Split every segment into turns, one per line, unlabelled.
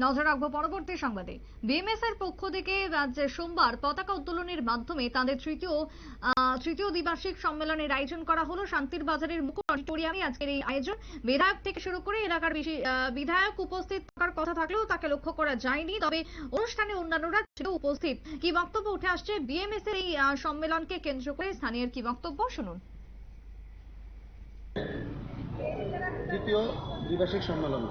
নজর রাখব পরবর্তী সংবাদে। বিএমএস এর পক্ষ থেকে আজ সোমবার পতাকা উত্তোলনের মাধ্যমে তাদের তৃতীয় তৃতীয় দ্বিবার্ষিক সম্মেলনের আয়োজন করা হলো। শান্তির বাজারের মুকুট অডিটোরিয়ামে আজকের এই আয়োজন। বিধায়ক থেকে শুরু করে এলাকার বেশি বিধায়ক উপস্থিত থাকার কথা থাকলেও তাকে লক্ষ্য করা যায়নি। তবে অনুষ্ঠানে অন্যান্যরা ছিল উপস্থিত। কি বক্তব্য উঠে আসছে? বিএমএস এর এই সম্মেলনকে কেন্দ্র করে স্থানীয় কি বক্তব্য? শুনুন।
তৃতীয় দ্বিবার্ষিক সম্মেলন।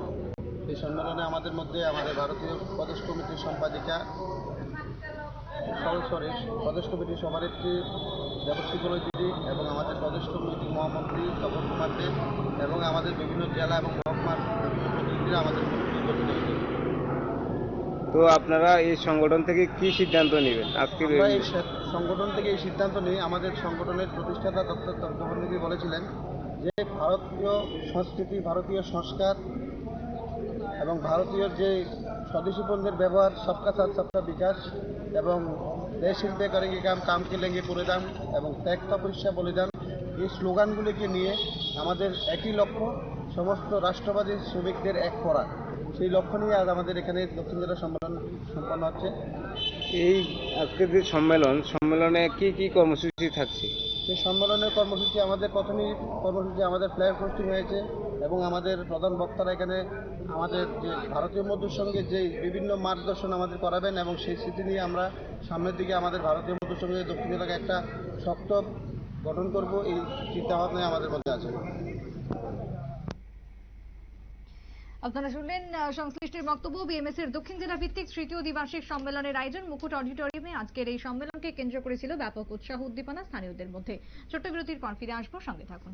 এই সম্মেলনে আমাদের মধ্যে আমাদের ভারতীয় প্রদেশ কমিটির সম্পাদিকা সরি প্রদেশ কমিটির সভানেত্রী দেবশ্রী কলই দিদি এবং আমাদের প্রদেশ কমিটির মহামন্ত্রী তপন কুমার দেব এবং আমাদের বিভিন্ন জেলা এবং মহকুমার বিভিন্ন প্রতিনিধিরা আমাদের উপস্থিত হয়েছে
তো আপনারা এই সংগঠন থেকে কি সিদ্ধান্ত নেবেন? আজকে
এই সংগঠন থেকে এই সিদ্ধান্ত নিয়ে আমাদের সংগঠনের প্রতিষ্ঠাতা ডক্টর তর্কবর্ণী বলেছিলেন যে ভারতীয় সংস্কৃতি ভারতীয় সংস্কার এবং ভারতীয় যে স্বদেশী পণ্যের ব্যবহার, সবকা সাথ, সবকা বিকাশ, এবং দেশ শিল্পে করেঙ্গে কাম কামকে লেঙ্গে করে দাম এবং ত্যাগ তপস্যা বলিদান এই স্লোগানগুলিকে নিয়ে আমাদের একই লক্ষ্য, সমস্ত রাষ্ট্রবাদী শ্রমিকদের এক করা। সেই লক্ষ্য নিয়ে আজ আমাদের এখানে দক্ষিণ জেলা সম্মেলন সম্পন্ন হচ্ছে।
এই আজকের যে সম্মেলন, সম্মেলনে কি কি কর্মসূচি থাকছে?
সেই সম্মেলনের কর্মসূচি আমাদের প্রথমেই কর্মসূচি আমাদের ফ্ল্যাগ হোস্টিং হয়েছে এবং আমাদের প্রধান বক্তারা এখানে আমাদের যে ভারতীয় মধুর সঙ্গে যে বিভিন্ন মার্গদর্শন আমাদের করাবেন এবং সেই স্মৃতি নিয়ে আমরা সামনের দিকে আমাদের ভারতীয় মধুর সঙ্গে দক্ষিণ এলাকায় একটা শক্ত গঠন করব, এই চিন্তাভাবনায় আমাদের মধ্যে আছে।
আপনারা শুনলেন সংশ্লিষ্ট সংশ্লিষ্টের বক্তব্য বিএমএস এর দক্ষিণ জেলা ভিত্তিক তৃতীয় দ্বিবার্ষিক সম্মেলনের আয়োজন মুকুট অডিটোরিয়ামে। আজকের এই সম্মেলনকে কেন্দ্র করেছিল ব্যাপক উৎসাহ উদ্দীপনা স্থানীয়দের মধ্যে। ছোট্ট বিরতির পর ফিরে আসব, সঙ্গে থাকুন।